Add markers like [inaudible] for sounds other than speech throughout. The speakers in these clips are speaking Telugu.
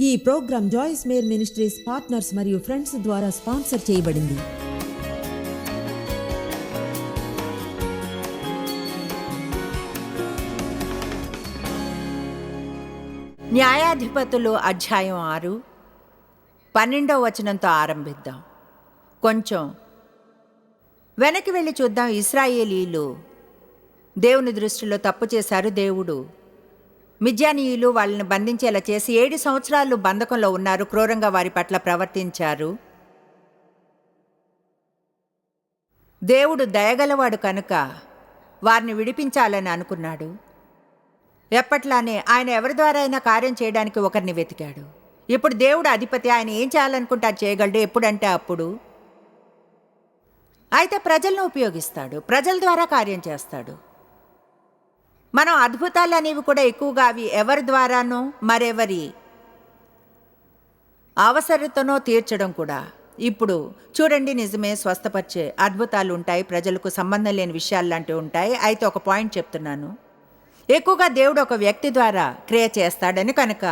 ఈ programme Joyce Meyer ministries partners మరియు ఫ్రెండ్స్ ద్వారా స్పాన్సర్ చేయబడింది. న్యాయాధిపతులు అధ్యాయం ఆరు పన్నెండవ వచనంతో ఆరంభిద్దాం. కొంచెం వెనక్కి వెళ్ళి చూద్దాం ఇస్రాయేలీలు దేవుని దృష్టిలో తప్పు చేశారు దేవుడు. మిజానీయులు వాళ్ళని బంధించేలా చేసి ఏడు సంవత్సరాలు బంధకంలో ఉన్నారు క్రూరంగా వారి పట్ల ప్రవర్తించారు. దేవుడు దయగలవాడు కనుక వారిని విడిపించాలని అనుకున్నాడు. ఎప్పట్లానే ఆయన ఎవరి ద్వారా అయినా కార్యం చేయడానికి ఒకరిని వెతికాడు. ఇప్పుడు దేవుడు అధిపతి ఆయన ఏం చేయాలనుకుంటే అది చేయగలడు ఎప్పుడంటే అప్పుడు. అయితే ప్రజలను ఉపయోగిస్తాడు ప్రజల ద్వారా కార్యం చేస్తాడు. మనం అద్భుతాలు అనేవి కూడా ఎక్కువగా అవి ఎవరి ద్వారానో మరెవరి అవసరతనో తీర్చడం కూడా. ఇప్పుడు చూడండి నిజమే స్వస్థపరిచే అద్భుతాలు ఉంటాయి ప్రజలకు సంబంధం లేని విషయాలు లాంటివి ఉంటాయి. అయితే ఒక పాయింట్ చెప్తున్నాను. ఎక్కువగా దేవుడు ఒక వ్యక్తి ద్వారా క్రియ చేస్తాడని కనుక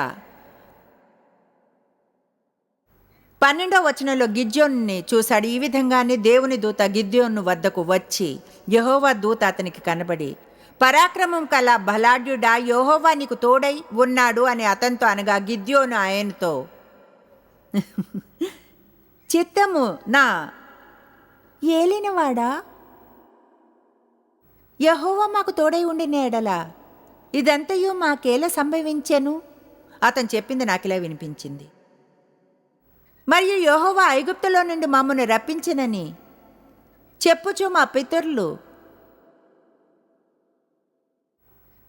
పన్నెండో వచనంలో గిద్యోన్ని చూశాడు. ఈ విధంగానే దేవుని దూత గిద్యోన్ను వద్దకు వచ్చి యహోవా దూత అతనికి కనబడి పరాక్రమం కల బలాఢ్యుడా యోహోవా నీకు తోడై ఉన్నాడు అని అతనితో అనగా గిద్యోను ఆయనతో. చిత్తము నా ఏలినవాడా? యహోవా మాకు తోడై ఉండిన ఎడలా ఇదంతయు మాకేలా సంభవించెను? అతను చెప్పింది నాకిలా వినిపించింది. మరియు యహోవా ఐగుప్తులో నుండి మమ్మల్ని రప్పించినని చెప్పుచు మా పితరులు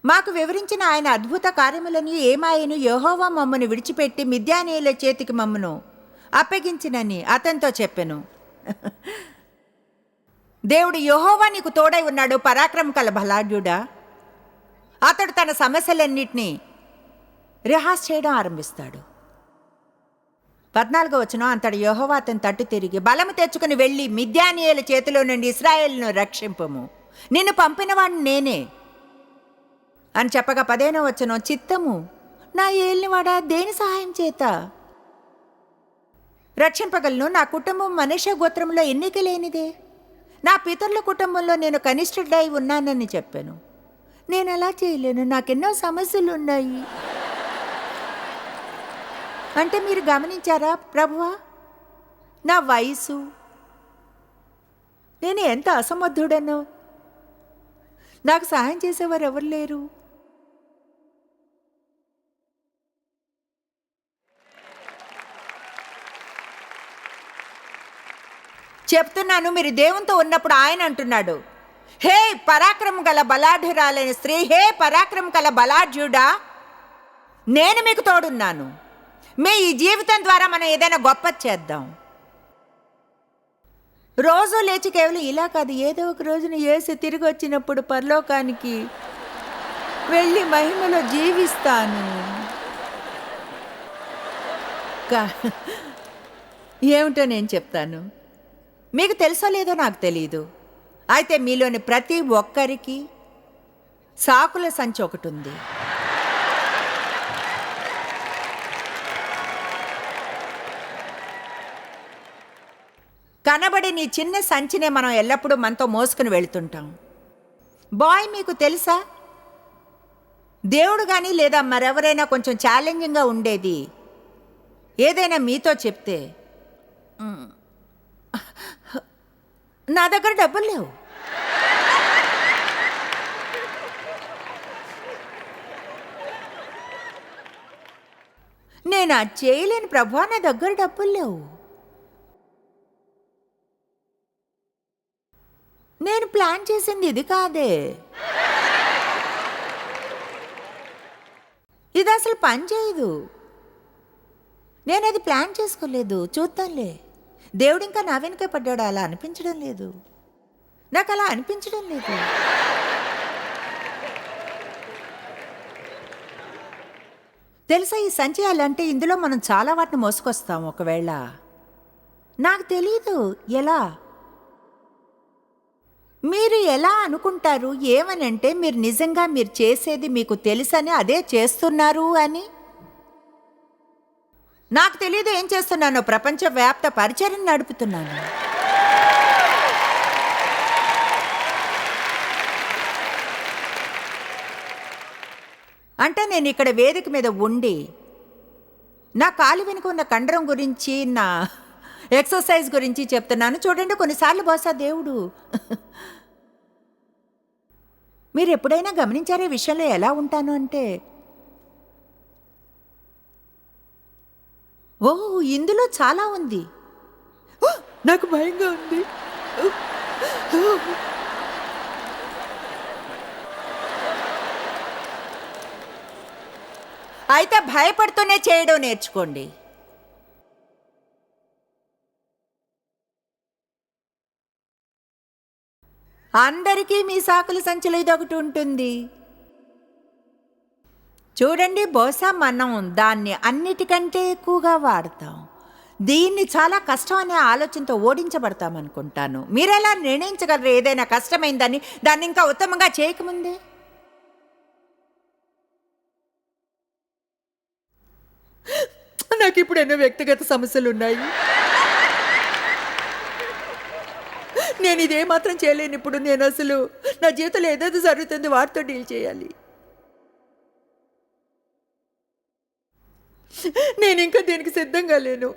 మాకు వివరించిన ఆయన అద్భుత కార్యములను ఏమాయను యహోవా మమ్మను విడిచిపెట్టి మిద్యానీయుల చేతికి మమ్మను అప్పగించినని అతనితో చెప్పెను. దేవుడు యహోవా నీకు తోడై ఉన్నాడు పరాక్రమ కల బలాఢ్యుడా. అతడు తన సమస్యలన్నింటినీ రిహాస్ చేయడం ఆరంభిస్తాడు. పద్నాలుగో వచనం అంతటి యెహోవా అతను తట్టు తిరిగి బలము తెచ్చుకుని వెళ్ళి మిద్యానీయుల చేతిలో నుండి ఇస్రాయేల్ను రక్షింపము. నిన్ను పంపినవాడిని నేనే. అని చెప్పగా పదేనో వచ్చనో చిత్తము నా ఏలినవాడా? దేని సహాయం చేత? రక్షింపగలను. నా కుటుంబం మనిష గోత్రంలో ఎన్నిక లేనిదే. నా పితరుల కుటుంబంలో నేను కనిష్ఠుడై ఉన్నానని చెప్పాను. నేను అలా చేయలేను? నాకెన్నో సమస్యలు ఉన్నాయి అంటే మీరు గమనించారా ప్రభువా? నా వయసు. నేను ఎంత అసమర్థుడనో? నాకు సహాయం చేసేవారు ఎవరు లేరు? చెప్తున్నాను మీరు దేవునితో ఉన్నప్పుడు ఆయన అంటున్నాడు. హే పరాక్రమం గల బలాఢ్యురాలైన స్త్రీ హే పరాక్రమం గల బలాఢ్యుడా నేను మీకు తోడున్నాను. మీ ఈ జీవితం ద్వారా మనం ఏదైనా గొప్ప చేద్దాం. రోజు లేచి కేవలం ఇలా కాదు ఏదో ఒక రోజున ఏసు తిరిగి వచ్చినప్పుడు పరలోకానికి వెళ్ళి మహిమలో జీవిస్తాను. ఏమిటో నేను చెప్తాను. మీకు తెలుసో లేదో నాకు తెలియదు అయితే మీలోని ప్రతి ఒక్కరికి సాకుల సంచి ఒకటి ఉంది కనబడి నీ చిన్న సంచినే మనం ఎల్లప్పుడూ మనతో మోసుకుని వెళుతుంటాం. బాయ్ మీకు తెలుసా? దేవుడు కానీ లేదా మరెవరైనా కొంచెం ఛాలెంజింగ్గా ఉండేది. ఏదైనా మీతో చెప్తే నా దగ్గర డబ్బులు లేవు. నేను అది చేయలేను ప్రభా నా దగ్గర డబ్బులు లేవు. నేను ప్లాన్ చేసింది ఇది కాదే. ఇది అసలు పని చేయదు. నేను అది ప్లాన్ చేసుకోలేదు చూద్దాంలే. దేవుడు ఇంకా నా వెనుక పడ్డాడు అలా అనిపించడం లేదు. నాకు అలా అనిపించడం లేదు. తెలుసా ఈ సంచయాలంటే అంటే ఇందులో మనం చాలా వాటిని మోసుకొస్తాం ఒకవేళ. నాకు తెలీదు ఎలా? మీరు ఎలా అనుకుంటారు ఏమనంటే మీరు నిజంగా మీరు చేసేది మీకు తెలుసని అదే చేస్తున్నారు అని? నాకు తెలియదు ఏం చేస్తున్నానో ప్రపంచవ్యాప్త పరిచయం నడుపుతున్నాను. అంటే నేను ఇక్కడ వేదిక మీద ఉండి నా కాలు వెనుక ఉన్న కండరం గురించి నా ఎక్సర్సైజ్ గురించి చెప్తున్నాను. చూడండి కొన్నిసార్లు బహుశా దేవుడు మీరు ఎప్పుడైనా గమనించారే విషయంలో ఎలా ఉంటాను అంటే ఓ ఇందులో చాలా ఉంది. నాకు భయంగా ఉంది. అయితే భయపడుతూనే చేయడం నేర్చుకోండి. అందరికీ మీ సాకుల సంచులు ఇదొకటి ఉంటుంది. చూడండి బహుశా మనం దాన్ని అన్నిటికంటే ఎక్కువగా వాడతాం. దీన్ని చాలా కష్టం అనే ఆలోచనతో ఓడించబడతాం అనుకుంటాను. మీరెలా నిర్ణయించగలరు? ఏదైనా కష్టమైందని దాన్ని ఇంకా ఉత్తమంగా చేయకముందే? నాకు ఇప్పుడు ఎన్నో వ్యక్తిగత సమస్యలు ఉన్నాయి నేను ఇదే మాత్రం చేయలేను ఇప్పుడు నేను అసలు నా జీవితంలో ఏదైతే జరుగుతుందో వాటితో డీల్ చేయాలి. నేను ఇంకా దీనికి సిద్ధంగా లేను.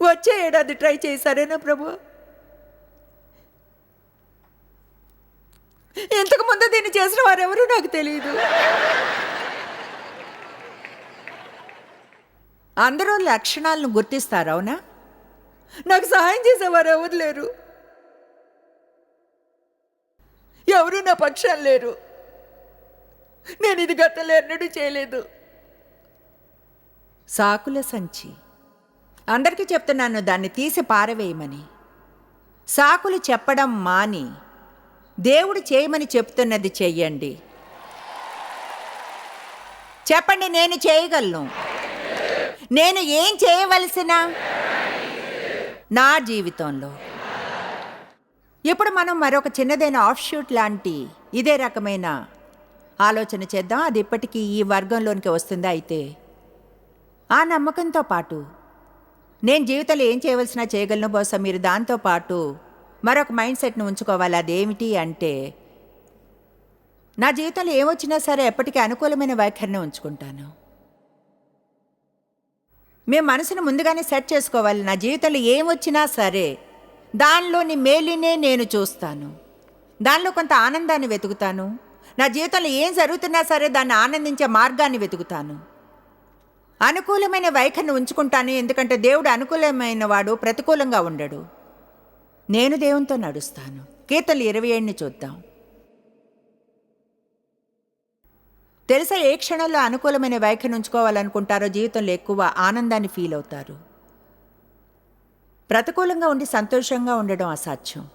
వచ్చే ఏడాది ట్రై చేయి సరేనా ప్రభు? ఇంతకు ముందు దీన్ని చేసిన వారెవరూ నాకు తెలియదు అందరూ లక్షణాలను గుర్తిస్తారు అవునా? నాకు సహాయం చేసేవారు ఎవరు లేరు? ఎవరు నా పక్షాలు లేరు? నేను ఇది గతంలో ఎన్నడూ చేయలేదు. సాకుల సంచి. అందరికీ చెప్తున్నాను దాన్ని తీసి పారవేయమని. సాకులు చెప్పడం మాని. దేవుడు చేయమని చెప్తున్నది చెయ్యండి. చెప్పండి నేను చేయగలను. నేను ఏం చేయవలసిన? నా జీవితంలో. ఇప్పుడు మనం మరొక చిన్నదైన ఆఫ్ షూట్ లాంటి ఇదే రకమైన ఆలోచన చేద్దాం. అది ఇప్పటికీ ఈ వర్గంలోనికి వస్తుందా అయితే? ఆ నమ్మకంతో పాటు నేను జీవితంలో ఏం చేయవలసినా చేయగలను బహుశా మీరు దాంతో పాటు మరొక మైండ్ సెట్ను ఉంచుకోవాలి. అదేమిటి అంటే నా జీవితంలో ఏమొచ్చినా సరే ఎప్పటికీ అనుకూలమైన వైఖరిని ఉంచుకుంటాను. మేము మనసును ముందుగానే సెట్ చేసుకోవాలి. నా జీవితంలో ఏమొచ్చినా సరే దానిలోని మేలినే నేను చూస్తాను. దానిలో కొంత ఆనందాన్ని వెతుకుతాను. నా జీవితంలో ఏం జరుగుతున్నా సరే దాన్ని ఆనందించే మార్గాన్ని వెతుకుతాను. అనుకూలమైన వైఖరిని ఉంచుకుంటాను. ఎందుకంటే దేవుడు అనుకూలమైన వాడు ప్రతికూలంగా ఉండడు. నేను దేవునితో నడుస్తాను. కీర్తనలు ఇరవై ఏడుని చూద్దాం. తెలుసా ఏ క్షణంలో అనుకూలమైన వైఖరిని ఉంచుకోవాలనుకుంటారో? జీవితంలో ఎక్కువ ఆనందాన్ని ఫీల్ అవుతారు. ప్రతికూలంగా ఉండి సంతోషంగా ఉండడం అసాధ్యం.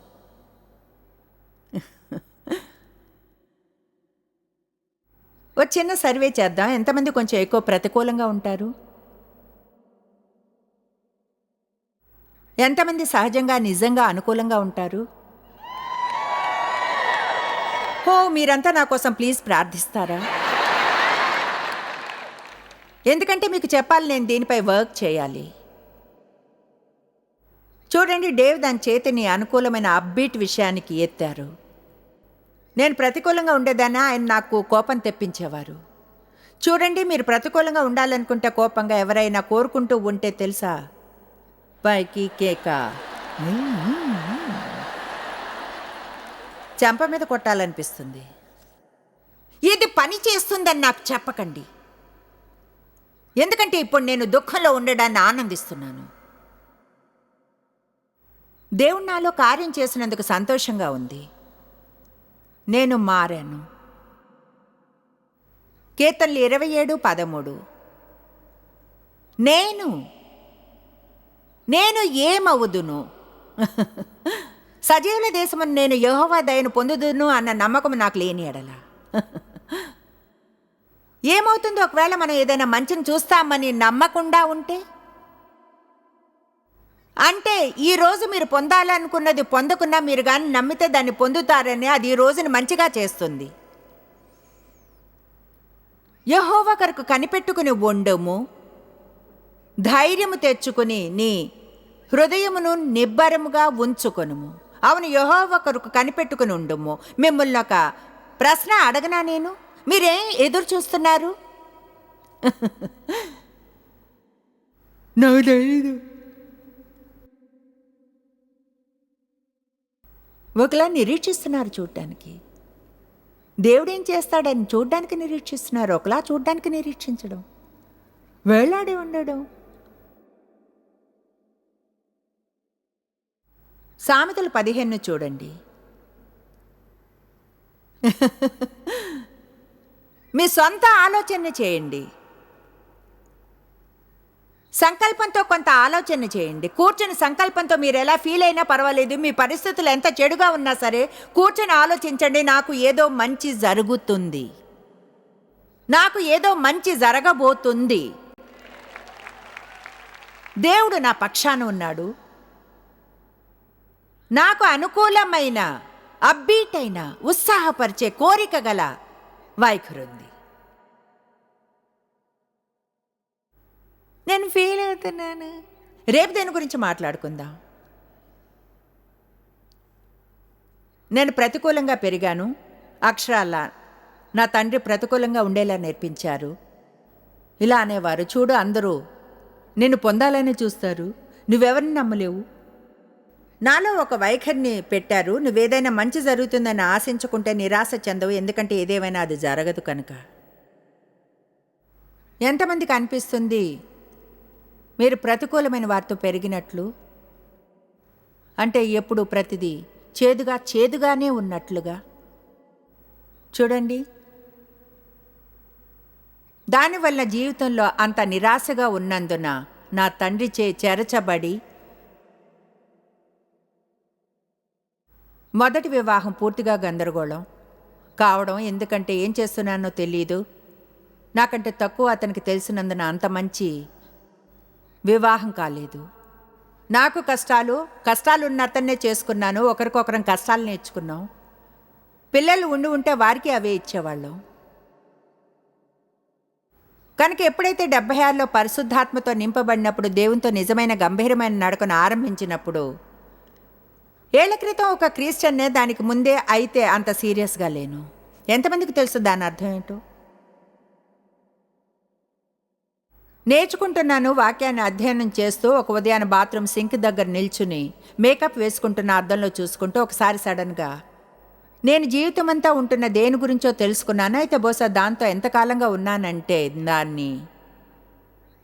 ఓ చిన్న సర్వే చేద్దాం. ఎంతమంది కొంచెం ఎక్కువ ప్రతికూలంగా ఉంటారు? ఎంతమంది సహజంగా నిజంగా అనుకూలంగా ఉంటారు? ఓ మీరంతా నా కోసం ప్లీజ్ ప్రార్థిస్తారా? ఎందుకంటే మీకు చెప్పాలి నేను దీనిపై వర్క్ చేయాలి. చూడండి డేవ్ దాని చేతిని అనుకూలమైన అప్బీట్ విషయానికి ఎత్తారు. నేను ప్రతికూలంగా ఉండేదానా ఆయన నాకు కోపం తెప్పించేవారు. చూడండి మీరు ప్రతికూలంగా ఉండాలనుకుంటే కోపంగా ఎవరైనా కోరుకుంటూ ఉంటే తెలుసా? పైకి కేక. చెంప మీద కొట్టాలనిపిస్తుంది. ఇది పని చేస్తుందని నాకు చెప్పకండి. ఎందుకంటే ఇప్పుడు నేను దుఃఖంలో ఉండడాన్ని ఆనందిస్తున్నాను. దేవుడు నాలో కార్యం చేసినందుకు సంతోషంగా ఉంది. నేను మారాను. కీర్తనలు ఇరవై ఏడు పదమూడు. నేను నేను ఏమవుదును? [laughs] సజీవుల దేశమును నేను యెహోవా దయను పొందుదును అన్న నమ్మకం నాకు లేని ఎడల. [laughs] ఏమవుతుందో ఒకవేళ మనం ఏదైనా మంచిని చూస్తామని నమ్మకుండా ఉంటే అంటే ఈ రోజు మీరు పొందాలనుకున్నది పొందకున్నా మీరు కానీ నమ్మితే దాన్ని పొందుతారని అది ఈ రోజుని మంచిగా చేస్తుంది. యహోవ కొరకు కనిపెట్టుకుని ఉండము. ధైర్యము తెచ్చుకుని నీ హృదయమును నిబ్బరముగా ఉంచుకొనుము. అవును యహోవ కొరకు కనిపెట్టుకుని ఉండుము. మిమ్మల్ని ఒక ప్రశ్న అడగనా నేను? మీరేం ఎదురు చూస్తున్నారు? [laughs] నాకు ఒకలా నిరీక్షిస్తున్నారు చూడ్డానికి. దేవుడేం చేస్తాడని చూడ్డానికి నిరీక్షిస్తున్నారు ఒకలా చూడ్డానికి నిరీక్షించడం. వేలాడి ఉండడం. సామెతలు పదిహేను చూడండి. మీ సొంత ఆలోచన చేయండి. సంకల్పంతో కొంత ఆలోచన చేయండి. కూర్చుని సంకల్పంతో మీరు ఎలా ఫీల్ అయినా పర్వాలేదు. మీ పరిస్థితులు ఎంత చెడుగా ఉన్నా సరే కూర్చొని ఆలోచించండి. నాకు ఏదో మంచి జరుగుతుంది. నాకు ఏదో మంచి జరగబోతుంది. దేవుడు నా పక్షాన ఉన్నాడు. నాకు అనుకూలమైన అబ్బీటైన అయిన ఉత్సాహపరిచే కోరిక గల వైఖరుంది. నేను ఫీల్ అవుతున్నాను. రేపు దేని గురించి మాట్లాడుకుందాం? నేను ప్రతికూలంగా పెరిగాను. అక్షరాల నా తండ్రి ప్రతికూలంగా ఉండేలా నేర్పించారు. ఇలా అనేవారు చూడు అందరూ నిన్ను పొందాలని చూస్తారు. నువ్వెవరిని నమ్మలేవు? నాలో ఒక వైఖరిని పెట్టారు. నువ్వేదైనా మంచి జరుగుతుందని ఆశించుకుంటే నిరాశ చెందవు. ఎందుకంటే ఏదేమైనా అది జరగదు కనుక. ఎంతమందికి అనిపిస్తుంది? మీరు ప్రతికూలమైన వారితో పెరిగినట్లు? అంటే ఎప్పుడు ప్రతిదీ చేదుగా చేదుగానే ఉన్నట్లుగా? చూడండి. దానివల్ల జీవితంలో అంత నిరాశగా ఉన్నందున నా తండ్రి చే చెరచబడి మొదటి వివాహం పూర్తిగా గందరగోళం. కావడం ఎందుకంటే ఏం చేస్తున్నానో తెలియదు నాకంటే తక్కువ అతనికి తెలిసినందున అంత మంచి వివాహం కాలేదు. నాకు కష్టాలు కష్టాలు ఉన్న చేసుకున్నాను ఒకరికొకరం కష్టాలు నేర్చుకున్నాం. పిల్లలు ఉండి ఉంటే వారికి అవే ఇచ్చేవాళ్ళం. కనుక ఎప్పుడైతే డెబ్బై ఆరులో పరిశుద్ధాత్మతో నింపబడినప్పుడు దేవునితో నిజమైన గంభీరమైన నడకను ఆరంభించినప్పుడు ఏళ్ళ క్రితం ఒక క్రిస్టియన్నే దానికి ముందే అయితే అంత సీరియస్గా లేను. ఎంతమందికి తెలుసు దాని అర్థం ఏంటో? నేర్చుకుంటున్నాను వాక్యాన్ని అధ్యయనం చేస్తూ ఒక ఉదయాన బాత్రూమ్ సింక్ దగ్గర నిల్చుని మేకప్ వేసుకుంటున్న అద్దంలో చూసుకుంటూ ఒకసారి సడన్గా నేను జీవితమంతా ఉంటున్న దేని గురించో తెలుసుకున్నాను? అయితే బహుశా దాంతో ఎంతకాలంగా ఉన్నానంటే దాన్ని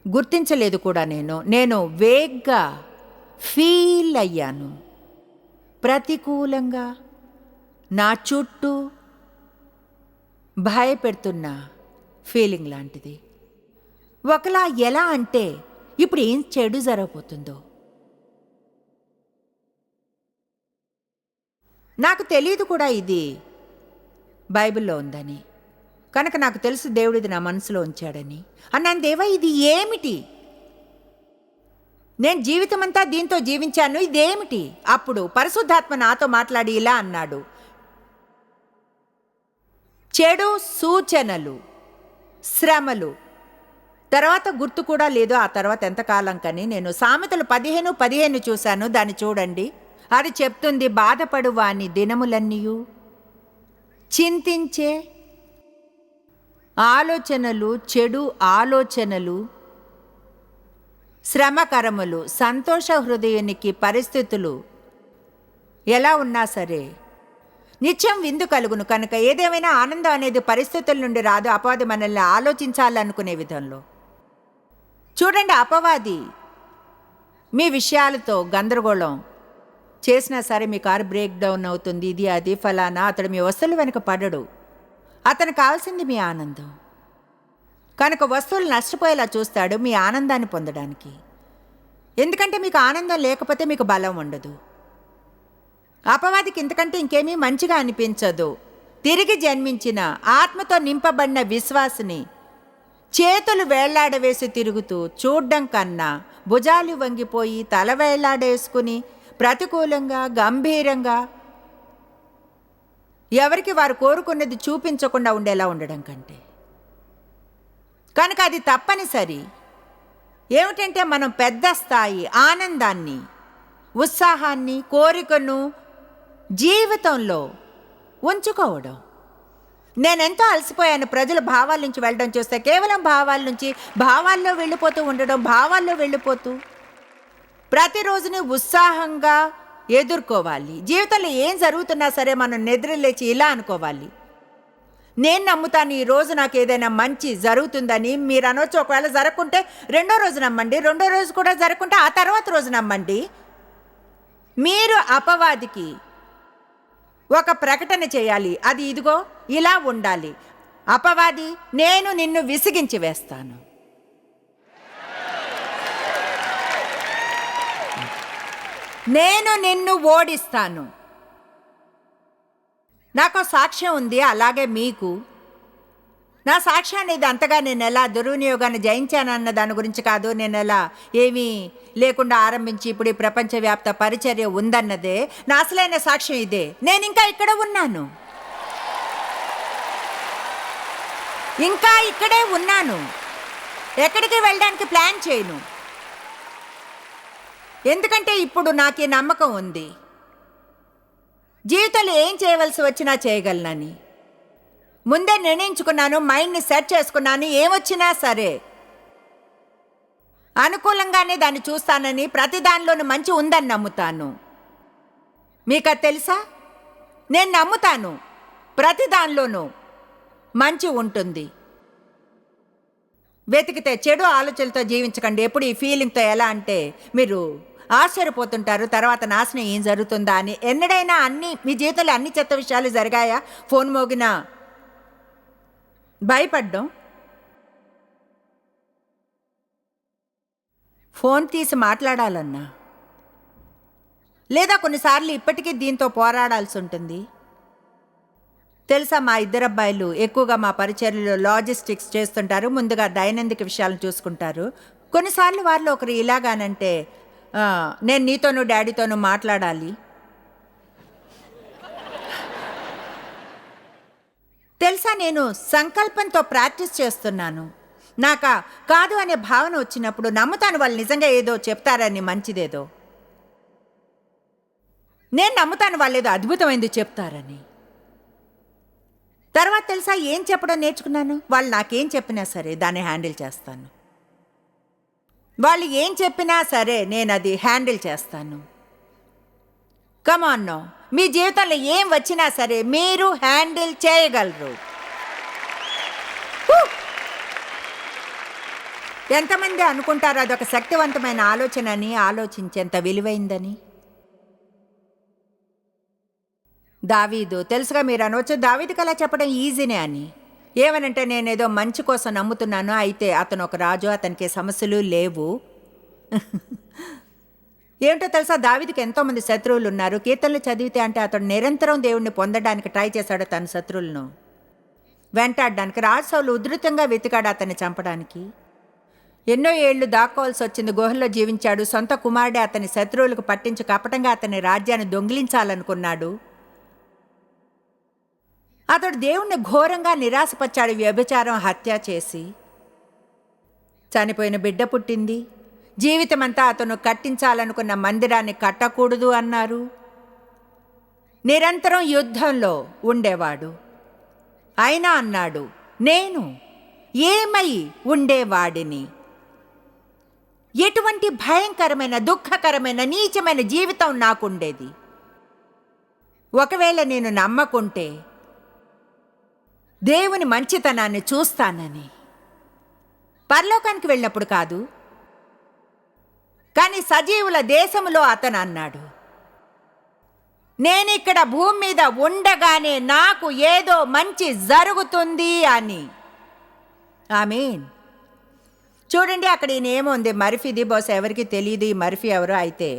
గుర్తించలేదు కూడా నేను. నేను వేగ్గా ఫీల్ అయ్యాను. ప్రతికూలంగా నా చుట్టూ భయపెడుతున్న ఫీలింగ్ లాంటిది. ఒకలా ఎలా అంటే ఇప్పుడు ఏం చెడు జరగబోతుందో. నాకు తెలియదు కూడా ఇది బైబిల్లో ఉందని. కనుక నాకు తెలుసు దేవుడిది నా మనసులో ఉంచాడని. అన్నాను దేవా ఇది ఏమిటి? నేను జీవితమంతా దీంతో జీవించాను ఇదేమిటి అప్పుడు పరిశుద్ధాత్మ నాతో మాట్లాడి ఇలా అన్నాడు. చెడు సూచనలు శ్రమలు తర్వాత గుర్తు కూడా లేదు ఆ తర్వాత ఎంతకాలం కానీ. నేను సామెతలు పదిహేను పదిహేను చూశాను. దాన్ని చూడండి. అది చెప్తుంది బాధపడు వాని దినములన్నీయు. చింతించే ఆలోచనలు చెడు ఆలోచనలు శ్రమకరములు సంతోష హృదయానికి పరిస్థితులు ఎలా ఉన్నా సరే నిత్యం విందు కలుగును. కనుక ఏదేమైనా ఆనందం అనేది పరిస్థితుల నుండి రాదు. అపవాది మనల్ని ఆలోచించాలనుకునే విధంలో. చూడండి అపవాది. మీ విషయాలతో గందరగోళం. చేసినా సరే మీ కారు బ్రేక్ డౌన్ అవుతుంది ఇది అది ఫలానా అతడు మీ వస్తువులు వెనుక పడడు. అతను కావాల్సింది మీ ఆనందం. కనుక వస్తువులు నష్టపోయేలా చూస్తాడు మీ ఆనందాన్ని పొందడానికి. ఎందుకంటే మీకు ఆనందం లేకపోతే మీకు బలం ఉండదు. అపవాదికి ఇంతకంటే ఇంకేమీ మంచిగా అనిపించదు. తిరిగి జన్మించిన ఆత్మతో నింపబడిన విశ్వాసిని చేతులు వేళ్ళాడవేసి తిరుగుతూ చూడ్డం కన్నా భుజాలు వంగిపోయి తల వేళ్ళాడేసుకుని ప్రతికూలంగా గంభీరంగా ఎవరికి వారు కోరుకున్నది చూపించకుండా ఉండేలా ఉండడం కంటే. కనుక అది తప్పనిసరి. ఏమిటంటే మనం పెద్ద స్థాయి ఆనందాన్ని ఉత్సాహాన్ని కోరికను జీవితంలో ఉంచుకోవడం. నేనెంతో అలసిపోయాను. ప్రజల భావాల నుంచి వెళ్ళడం చూస్తే కేవలం భావాల నుంచి భావాల్లో వెళ్ళిపోతూ ఉండడం భావాల్లో వెళ్ళిపోతూ ప్రతిరోజుని ఉత్సాహంగా ఎదుర్కోవాలి. జీవితంలో ఏం జరుగుతున్నా సరే మనం నిద్రలేచి ఇలా అనుకోవాలి. నేను నమ్ముతాను ఈ రోజు నాకు ఏదైనా మంచి జరుగుతుందని. మీరు అనొచ్చు ఒకవేళ జరగకుంటే రెండో రోజు నమ్మండి రెండో రోజు కూడా జరగకుంటే ఆ తర్వాత రోజు నమ్మండి. మీరు అపవాదికి ఒక ప్రకటన చేయాలి. అది ఇదిగో ఇలా ఉండాలి. అపవాది నేను నిన్ను విసిగించి వేస్తాను. నేను నిన్ను ఓడిస్తాను. నాకు సాక్ష్యం ఉంది అలాగే మీకు. నా సాక్ష్యాన్ని ఇది అంతగా నేను ఎలా దుర్వినియోగాన్ని జయించానన్న దాని గురించి కాదు. నేను ఎలా ఏమీ లేకుండా ఆరంభించి ఇప్పుడు ఈ ప్రపంచవ్యాప్త పరిచర్య ఉందన్నదే నా అసలైన సాక్ష్యం ఇదే. నేను ఇంకా ఇక్కడ ఉన్నాను. ఇంకా ఇక్కడే ఉన్నాను. ఎక్కడికి వెళ్ళడానికి ప్లాన్ చేయను. ఎందుకంటే ఇప్పుడు నాకు ఈ నమ్మకం ఉంది. జీవితంలో ఏం చేయవలసి వచ్చినా చేయగలనని. ముందే నిర్ణయించుకున్నాను మైండ్ని సెట్ చేసుకున్నాను ఏమొచ్చినా సరే. అనుకూలంగానే దాన్ని చూస్తానని ప్రతి దానిలోనూ మంచి ఉందని నమ్ముతాను. మీకు అది తెలుసా? నేను నమ్ముతాను ప్రతి దానిలోనూ మంచి ఉంటుంది. వెతికితే చెడు ఆలోచనలతో జీవించకండి. ఎప్పుడు ఈ ఫీలింగ్తో ఎలా అంటే మీరు ఆశ్చర్యపోతుంటారు తర్వాత నాశనం ఏం జరుగుతుందా అని. ఎన్నడైనా అన్ని మీ జీవితంలో అన్ని చెత్త విషయాలు జరిగాయా? ఫోన్ మోగినా భయపడ్డం. ఫోన్ తీసి మాట్లాడాలన్నా. లేదా కొన్నిసార్లు ఇప్పటికీ దీంతో పోరాడాల్సి ఉంటుంది. తెలుసా మా ఇద్దరు అబ్బాయిలు ఎక్కువగా మా పరిచర్లో లాజిస్టిక్స్ చేస్తుంటారు ముందుగా దైనందిక విషయాలను చూసుకుంటారు. కొన్నిసార్లు వారిలో ఒకరు ఇలాగానంటే నేను నీతోనూ డాడీతోనూ మాట్లాడాలి. తెలుసా నేను సంకల్పంతో ప్రాక్టీస్ చేస్తున్నాను. నాక కాదు అనే భావన వచ్చినప్పుడు నమ్ముతాను వాళ్ళు నిజంగా ఏదో చెప్తారని మంచిదేదో. నేను నమ్ముతాను వాళ్ళు ఏదో అద్భుతమైంది చెప్తారని. తర్వాత తెలుసా ఏం చెప్పడం నేర్చుకున్నాను? వాళ్ళు నాకేం చెప్పినా సరే దాన్ని హ్యాండిల్ చేస్తాను. వాళ్ళు ఏం చెప్పినా సరే నేను అది హ్యాండిల్ చేస్తాను. కమాన్నో మీ జీవితంలో ఏం వచ్చినా సరే మీరు హ్యాండిల్ చేయగలరు. ఎంతమంది అనుకుంటారు అదొక శక్తివంతమైన ఆలోచన అని ఆలోచించేంత విలువైందని? దావీదు తెలుసుగా మీరు అనవచ్చు దావీదుకి అలా చెప్పడం ఈజీనే అని. ఏమనంటే నేనేదో మంచి కోసం నమ్ముతున్నాను అయితే అతను ఒక రాజు అతనికి సమస్యలు లేవు. ఏమిటో తెలుసా? దావిదికి ఎంతోమంది శత్రువులు ఉన్నారు కీర్తనలు చదివితే అంటే అతడు నిరంతరం దేవుణ్ణి పొందడానికి ట్రై చేశాడు తన శత్రువులను. వెంటాడడానికి రాజసౌలు ఉధృతంగా వెతికాడు అతన్ని చంపడానికి. ఎన్నో ఏళ్ళు దాక్కోవాల్సి వచ్చింది. గుహల్లో జీవించాడు. సొంత కుమారుడే అతని శత్రువులకు పట్టించి కపటంగా అతని రాజ్యాన్ని దొంగిలించాలనుకున్నాడు. అతడు దేవుణ్ణి ఘోరంగా నిరాశపరిచాడు. వ్యభిచారం హత్య చేసి చనిపోయిన బిడ్డ పుట్టింది. జీవితమంతా అతను కట్టించాలనుకున్న మందిరాన్ని కట్టకూడదు అన్నారు. నిరంతరం యుద్ధంలో ఉండేవాడు. అయినా అన్నాడు నేను ఏమై ఉండేవాడిని? ఎటువంటి భయంకరమైన దుఃఖకరమైన నీచమైన జీవితం నాకుండేది. ఒకవేళ నేను నమ్మకుంటే దేవుని మంచితనాన్ని చూస్తానని. పరలోకానికి వెళ్ళినప్పుడు కాదు కానీ సజీవుల దేశములో అతను అన్నాడు నేనిక్కడ భూమి మీద ఉండగానే నాకు ఏదో మంచి జరుగుతుంది అని. మీన్ చూడండి అక్కడ ఈయన ఏముంది? మర్ఫీది బహుశా ఎవరికి తెలియదు ఈ మర్ఫీ ఎవరు అయితే.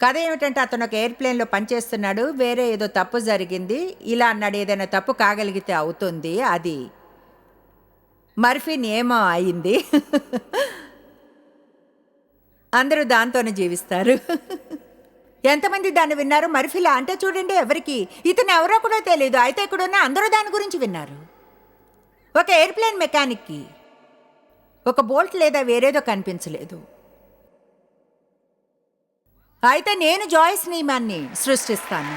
కథ ఏమిటంటే అతను ఒక ఎయిర్ప్లేన్లో పనిచేస్తున్నాడు వేరే ఏదో తప్పు జరిగింది ఇలా అన్నాడు ఏదైనా తప్పు కాగలిగితే అవుతుంది అది. మర్ఫీ ఏమో అయింది. అందరూ దాంతోనే జీవిస్తారు. ఎంతమంది దాన్ని విన్నారు? మరిఫిలా అంటే చూడండి ఎవరికి. ఇతను ఎవరో కూడా తెలియదు అయితే ఇక్కడున్న అందరూ దాని గురించి విన్నారు. ఒక ఎయిర్ప్లేన్ మెకానిక్కి ఒక బోల్ట్ లేదా వేరేదో కనిపించలేదు. అయితే నేను జాయిస్ నియమాన్ని సృష్టిస్తాను.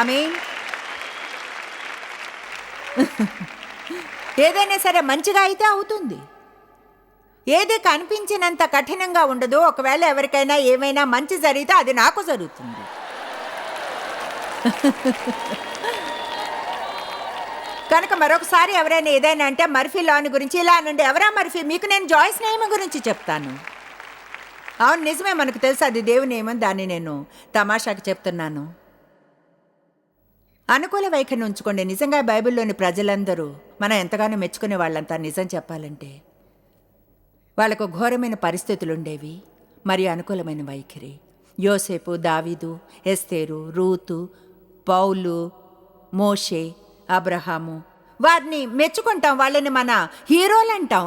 ఆమె ఏదైనా సరే మంచిగా అయితే అవుతుంది. ఏది కనిపించినంత కఠినంగా ఉండదు ఒకవేళ ఎవరికైనా ఏమైనా మంచి జరిగితే అది నాకు జరుగుతుంది. కనుక మరొకసారి ఎవరైనా ఏదైనా అంటే మర్ఫీ లాని గురించి ఇలా నుండి ఎవరా మర్ఫీ? మీకు నేను జాయిస్ నియమం గురించి చెప్తాను. అవును నిజమే మనకు తెలుసు అది దేవుని నియమం దాన్ని నేను తమాషాకి చెప్తున్నాను. అనుకూల వైఖరిని ఉంచుకోండి. నిజంగా బైబిల్లోని ప్రజలందరూ మనం ఎంతగానో మెచ్చుకునే వాళ్ళంతా నిజం చెప్పాలంటే. వాళ్ళకు ఘోరమైన పరిస్థితులుండేవి మరి మరియు అనుకూలమైన వైఖరి. యోసేపు దావీదు ఎస్తేరు రూతు పౌలు మోషే అబ్రహాము. వారిని మెచ్చుకుంటాం వాళ్ళని మన హీరోలు అంటాం.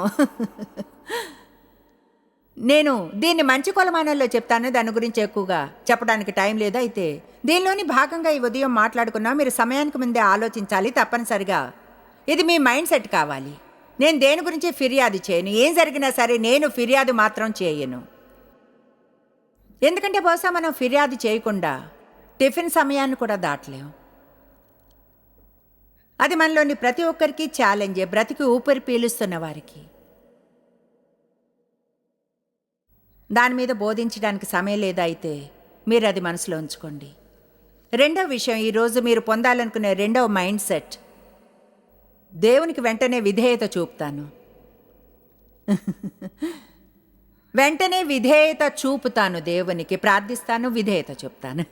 నేను దీన్ని మంచి కొలమానంలో చెప్తాను దాని గురించి ఎక్కువగా చెప్పడానికి టైం లేదు. అయితే దీనిలోని భాగంగా ఈ ఉదయం మాట్లాడుకున్నా. మీరు సమయానికి ముందే ఆలోచించాలి తప్పనిసరిగా. ఇది మీ మైండ్ సెట్ కావాలి. నేను దేని గురించి ఫిర్యాదు చేయను? ఏం జరిగినా సరే నేను ఫిర్యాదు మాత్రం చేయను. ఎందుకంటే బహుశా మనం ఫిర్యాదు చేయకుండా టిఫిన్ సమయాన్ని కూడా దాటలేం. అది మనలోని ప్రతి ఒక్కరికి ఛాలెంజే బ్రతికి ఊపిరి పీలుస్తున్న వారికి. దాని మీద బోధించడానికి సమయం లేదా అయితే మీరు అది మనసులో ఉంచుకోండి. రెండవ విషయం ఈరోజు మీరు పొందాలనుకునే రెండవ మైండ్ సెట్ దేవునికి వెంటనే విధేయత చూపుతాను. వెంటనే విధేయత చూపుతాను దేవునికి ప్రార్థిస్తాను విధేయత చూపుతాను.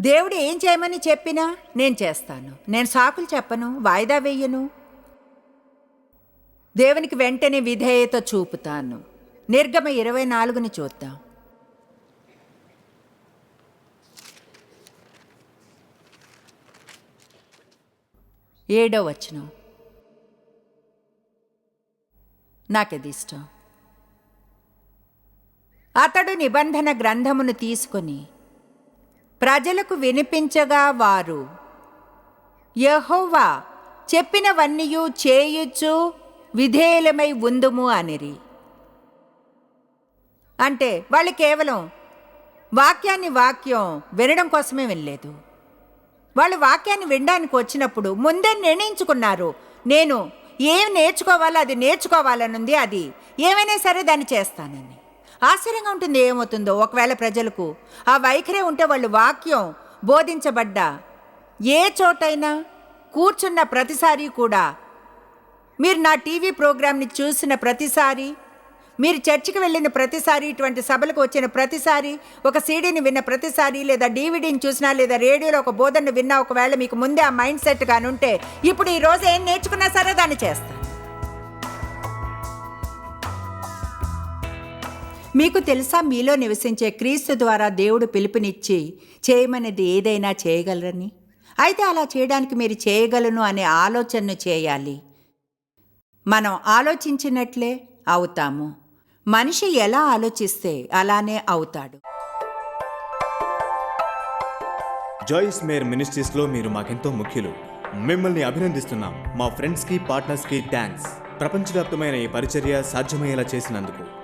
దేవుడు ఏం చేయమని చెప్పినా నేను చేస్తాను. నేను సాకులు చెప్పను వాయిదా వేయను. దేవునికి వెంటనే విధేయత చూపుతాను. నిర్గమ ఇరవై నాలుగుని చూద్దాం. ఏడో వచనం. నాకది ఇష్టం అతడు నిబంధన గ్రంథమును తీసుకొని ప్రజలకు వినిపించగా వారు యహోవా చెప్పినవన్నీయు చేయుచు విధేయులమై ఉందుము అనిరి. అంటే వాళ్ళు కేవలం వాక్యాన్ని వాక్యం వినడం కోసమే వినలేదు. వాళ్ళు వాక్యాన్ని వినడానికి వచ్చినప్పుడు ముందే నిర్ణయించుకున్నారు. నేను ఏం నేర్చుకోవాలో అది నేర్చుకోవాలనుంది అది. ఏమైనా సరే దాన్ని చేస్తానని. ఆశ్చర్యంగా ఉంటుంది ఏమవుతుందో. ఒకవేళ ప్రజలకు ఆ వైఖరే ఉంటే వాళ్ళు వాక్యం బోధించబడ్డ ఏ చోటైనా కూర్చున్న ప్రతిసారి కూడా మీరు నా టీవీ ప్రోగ్రామ్ని చూసిన ప్రతిసారి మీరు చర్చికి వెళ్ళిన ప్రతిసారి ఇటువంటి సభలకు వచ్చిన ప్రతిసారి ఒక సీడీని విన్న ప్రతిసారి లేదా డీవీడీని చూసినా లేదా రేడియోలో ఒక బోధనను విన్నా ఒకవేళ మీకు ముందే ఆ మైండ్ సెట్ కానుంటే ఇప్పుడు ఈ రోజు ఏం నేర్చుకున్నా సరే దాన్ని చేస్తాను మీకు తెలుసా మీలో నివసించే క్రీస్తు ద్వారా దేవుడు పిలుపునిచ్చి చేయమనేది ఏదైనా చేయగలరని? అయితే అలా చేయడానికి మీరు చేయగలను అనే ఆలోచనను చేయాలి. మనం ఆలోచించినట్లే అవుతాము. మనిషి ఎలా ఆలోచిస్తే అలానే అవుతాడు. జాయిస్ మేర్ మినిస్ట్రీస్లో మీరు మాకెంతో ముఖ్యులు. మిమ్మల్ని అభినందిస్తున్నాం. మా ఫ్రెండ్స్కి పార్ట్నర్స్కి థ్యాంక్స్ ప్రపంచవ్యాప్తమైన ఈ పరిచర్య సాధ్యమయ్యేలా చేసినందుకు.